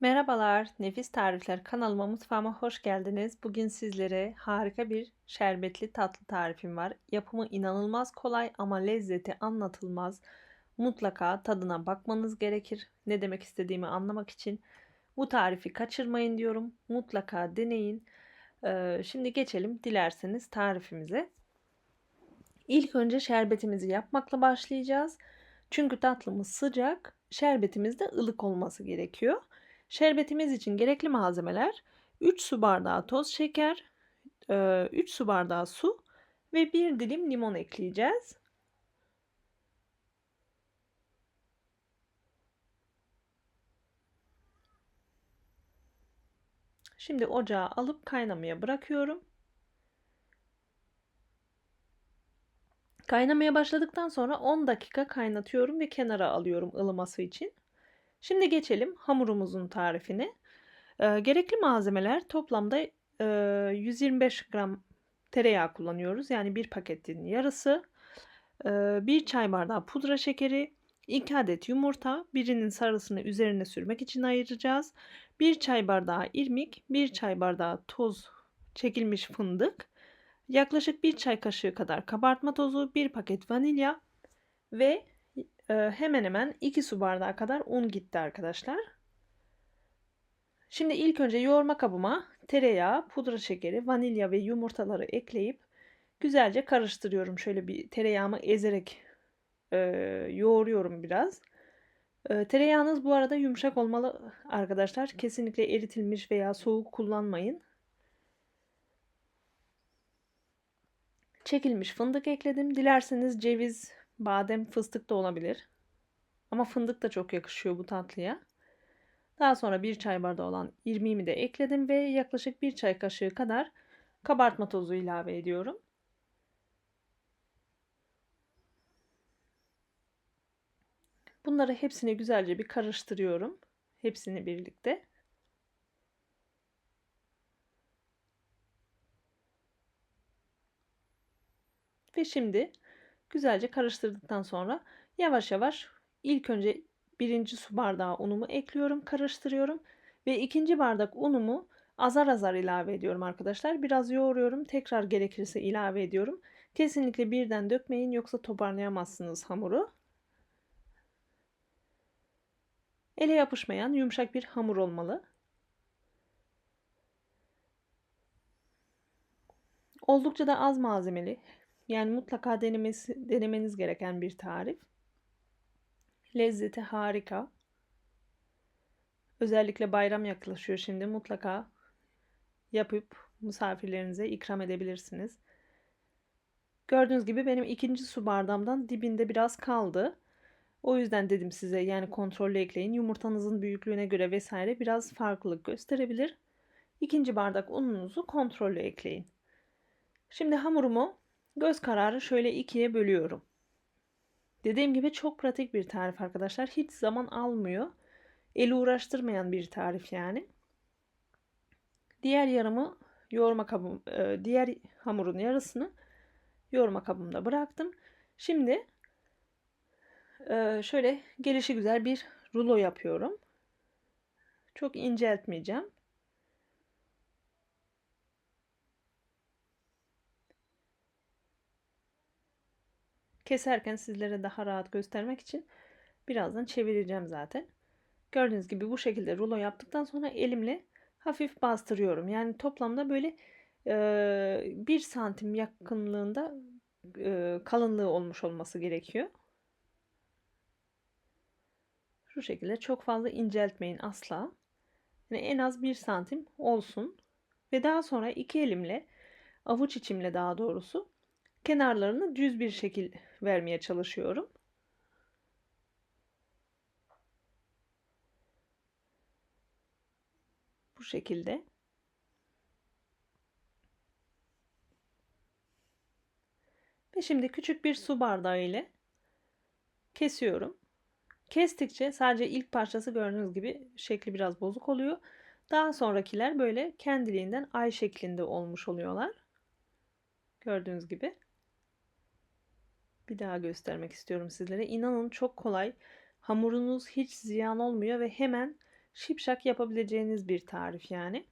Merhabalar, Nefis Tarifler kanalıma mutfağıma hoş geldiniz. Bugün sizlere harika bir şerbetli tatlı tarifim var. Yapımı inanılmaz kolay ama lezzeti anlatılmaz. Mutlaka tadına bakmanız gerekir. Ne demek istediğimi anlamak için bu tarifi kaçırmayın diyorum. Mutlaka deneyin. Ee, şimdi geçelim dilerseniz tarifimize. İlk önce şerbetimizi yapmakla başlayacağız. Çünkü tatlımız sıcak, şerbetimiz de ılık olması gerekiyor. Şerbetimiz için gerekli malzemeler 3 su bardağı toz şeker, 3 su bardağı su ve 1 dilim limon ekleyeceğiz. Şimdi ocağa alıp kaynamaya bırakıyorum. Kaynamaya başladıktan sonra 10 dakika kaynatıyorum ve kenara alıyorum ılıması için. Şimdi geçelim hamurumuzun tarifine. E, gerekli malzemeler toplamda e, 125 gram tereyağı kullanıyoruz. Yani bir paketin yarısı. E, bir çay bardağı pudra şekeri, 2 adet yumurta, birinin sarısını üzerine sürmek için ayıracağız. 1 çay bardağı irmik, 1 çay bardağı toz çekilmiş fındık, yaklaşık 1 çay kaşığı kadar kabartma tozu, 1 paket vanilya ve hemen hemen 2 su bardağı kadar un gitti arkadaşlar. Şimdi ilk önce yoğurma kabıma tereyağı, pudra şekeri, vanilya ve yumurtaları ekleyip güzelce karıştırıyorum. Şöyle bir tereyağımı ezerek e, yoğuruyorum biraz. E, tereyağınız bu arada yumuşak olmalı arkadaşlar. Kesinlikle eritilmiş veya soğuk kullanmayın. Çekilmiş fındık ekledim. Dilerseniz ceviz, Badem, fıstık da olabilir. Ama fındık da çok yakışıyor bu tatlıya. Daha sonra bir çay bardağı olan irmiğimi de ekledim ve yaklaşık bir çay kaşığı kadar kabartma tozu ilave ediyorum. Bunları hepsini güzelce bir karıştırıyorum. Hepsini birlikte. Ve şimdi Güzelce karıştırdıktan sonra yavaş yavaş ilk önce birinci su bardağı unumu ekliyorum, karıştırıyorum ve ikinci bardak unumu azar azar ilave ediyorum arkadaşlar. Biraz yoğuruyorum, tekrar gerekirse ilave ediyorum. Kesinlikle birden dökmeyin yoksa toparlayamazsınız hamuru. Ele yapışmayan yumuşak bir hamur olmalı. Oldukça da az malzemeli. Yani mutlaka denemesi, denemeniz gereken bir tarif. Lezzeti harika. Özellikle bayram yaklaşıyor şimdi. Mutlaka yapıp misafirlerinize ikram edebilirsiniz. Gördüğünüz gibi benim ikinci su bardağımdan dibinde biraz kaldı. O yüzden dedim size yani kontrollü ekleyin. Yumurtanızın büyüklüğüne göre vesaire biraz farklılık gösterebilir. İkinci bardak ununuzu kontrollü ekleyin. Şimdi hamurumu Göz kararı şöyle ikiye bölüyorum. Dediğim gibi çok pratik bir tarif arkadaşlar. Hiç zaman almıyor. Eli uğraştırmayan bir tarif yani. Diğer yarımı yoğurma kabım, e, diğer hamurun yarısını yoğurma kabımda bıraktım. Şimdi e, şöyle gelişi güzel bir rulo yapıyorum. Çok inceltmeyeceğim. Keserken sizlere daha rahat göstermek için birazdan çevireceğim zaten. Gördüğünüz gibi bu şekilde rulo yaptıktan sonra elimle hafif bastırıyorum. Yani toplamda böyle e, 1 santim yakınlığında e, kalınlığı olmuş olması gerekiyor. Şu şekilde çok fazla inceltmeyin asla. Yani en az 1 santim olsun. Ve daha sonra iki elimle avuç içimle daha doğrusu kenarlarını düz bir şekil vermeye çalışıyorum. Bu şekilde. Ve şimdi küçük bir su bardağı ile kesiyorum. Kestikçe sadece ilk parçası gördüğünüz gibi şekli biraz bozuk oluyor. Daha sonrakiler böyle kendiliğinden ay şeklinde olmuş oluyorlar. Gördüğünüz gibi. Bir daha göstermek istiyorum sizlere. İnanın çok kolay. Hamurunuz hiç ziyan olmuyor ve hemen şipşak yapabileceğiniz bir tarif yani.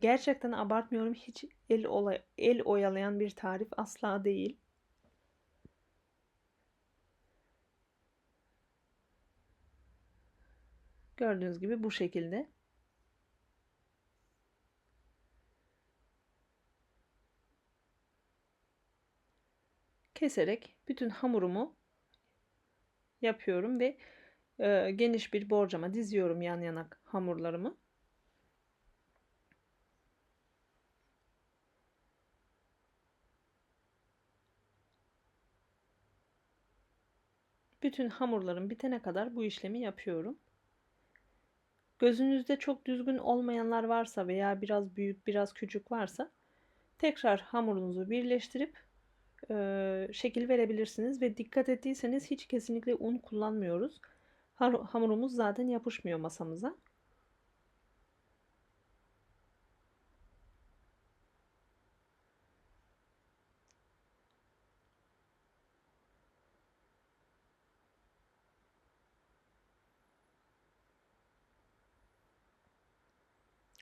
Gerçekten abartmıyorum. Hiç el, olay, el oyalayan bir tarif asla değil. Gördüğünüz gibi bu şekilde. Keserek bütün hamurumu yapıyorum ve e, geniş bir borcama diziyorum yan yana hamurlarımı. Bütün hamurlarım bitene kadar bu işlemi yapıyorum. Gözünüzde çok düzgün olmayanlar varsa veya biraz büyük biraz küçük varsa tekrar hamurunuzu birleştirip e, şekil verebilirsiniz ve dikkat ettiyseniz hiç kesinlikle un kullanmıyoruz. Hamurumuz zaten yapışmıyor masamıza.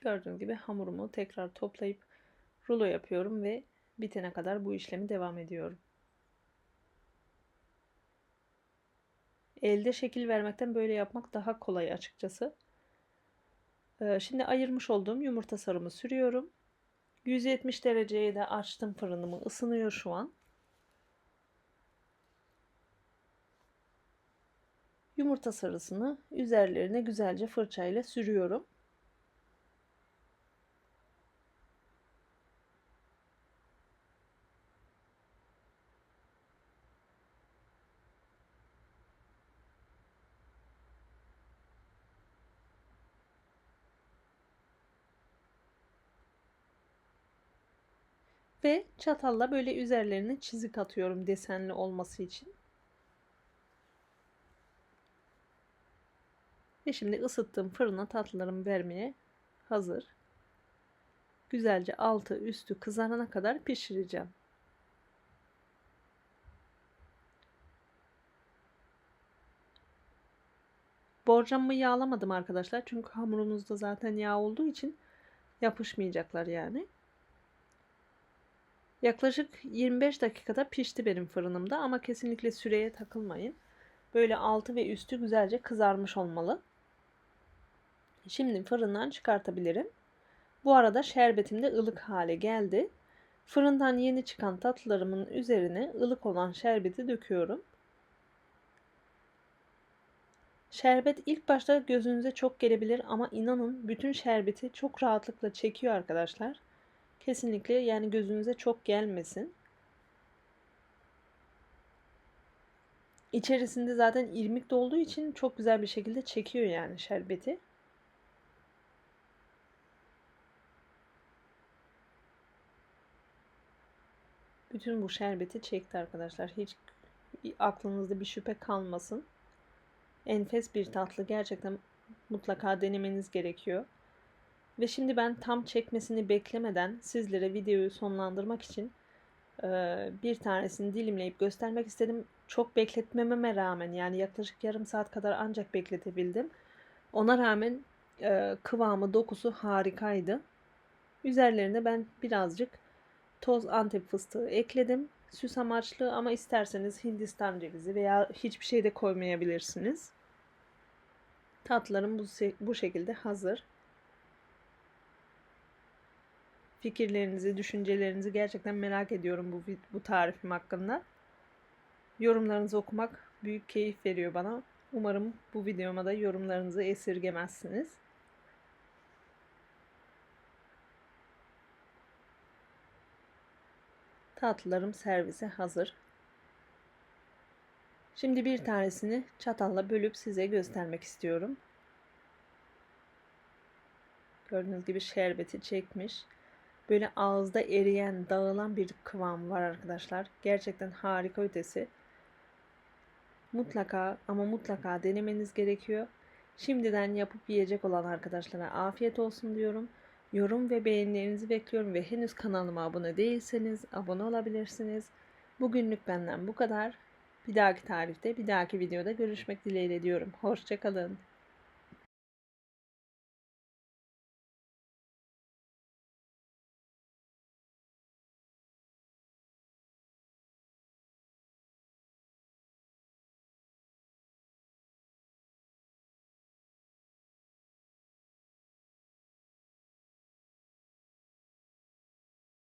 Gördüğünüz gibi hamurumu tekrar toplayıp rulo yapıyorum ve bitene kadar bu işlemi devam ediyorum. Elde şekil vermekten böyle yapmak daha kolay açıkçası. Ee, şimdi ayırmış olduğum yumurta sarımı sürüyorum. 170 dereceye de açtım fırınımı. ısınıyor şu an. Yumurta sarısını üzerlerine güzelce fırçayla sürüyorum. Ve çatalla böyle üzerlerine çizik atıyorum desenli olması için. Ve şimdi ısıttığım fırına tatlılarımı vermeye hazır. Güzelce altı üstü kızarana kadar pişireceğim. Borcamımı yağlamadım arkadaşlar. Çünkü hamurumuzda zaten yağ olduğu için yapışmayacaklar yani. Yaklaşık 25 dakikada pişti benim fırınımda ama kesinlikle süreye takılmayın. Böyle altı ve üstü güzelce kızarmış olmalı. Şimdi fırından çıkartabilirim. Bu arada şerbetim de ılık hale geldi. Fırından yeni çıkan tatlılarımın üzerine ılık olan şerbeti döküyorum. Şerbet ilk başta gözünüze çok gelebilir ama inanın bütün şerbeti çok rahatlıkla çekiyor arkadaşlar. Kesinlikle yani gözünüze çok gelmesin. İçerisinde zaten irmik de olduğu için çok güzel bir şekilde çekiyor yani şerbeti. Bütün bu şerbeti çekti arkadaşlar. Hiç aklınızda bir şüphe kalmasın. Enfes bir tatlı. Gerçekten mutlaka denemeniz gerekiyor. Ve şimdi ben tam çekmesini beklemeden sizlere videoyu sonlandırmak için bir tanesini dilimleyip göstermek istedim. Çok bekletmememe rağmen yani yaklaşık yarım saat kadar ancak bekletebildim. Ona rağmen kıvamı, dokusu harikaydı. Üzerlerine ben birazcık toz antep fıstığı ekledim. Süs amaçlı ama isterseniz Hindistan cevizi veya hiçbir şey de koymayabilirsiniz. Tatlarım bu, bu şekilde hazır fikirlerinizi, düşüncelerinizi gerçekten merak ediyorum bu bu tarifim hakkında. Yorumlarınızı okumak büyük keyif veriyor bana. Umarım bu videoma da yorumlarınızı esirgemezsiniz. Tatlılarım servise hazır. Şimdi bir tanesini çatalla bölüp size göstermek istiyorum. Gördüğünüz gibi şerbeti çekmiş böyle ağızda eriyen, dağılan bir kıvam var arkadaşlar. Gerçekten harika ötesi. Mutlaka ama mutlaka denemeniz gerekiyor. Şimdiden yapıp yiyecek olan arkadaşlara afiyet olsun diyorum. Yorum ve beğenilerinizi bekliyorum ve henüz kanalıma abone değilseniz abone olabilirsiniz. Bugünlük benden bu kadar. Bir dahaki tarifte, bir dahaki videoda görüşmek dileğiyle diyorum. Hoşçakalın.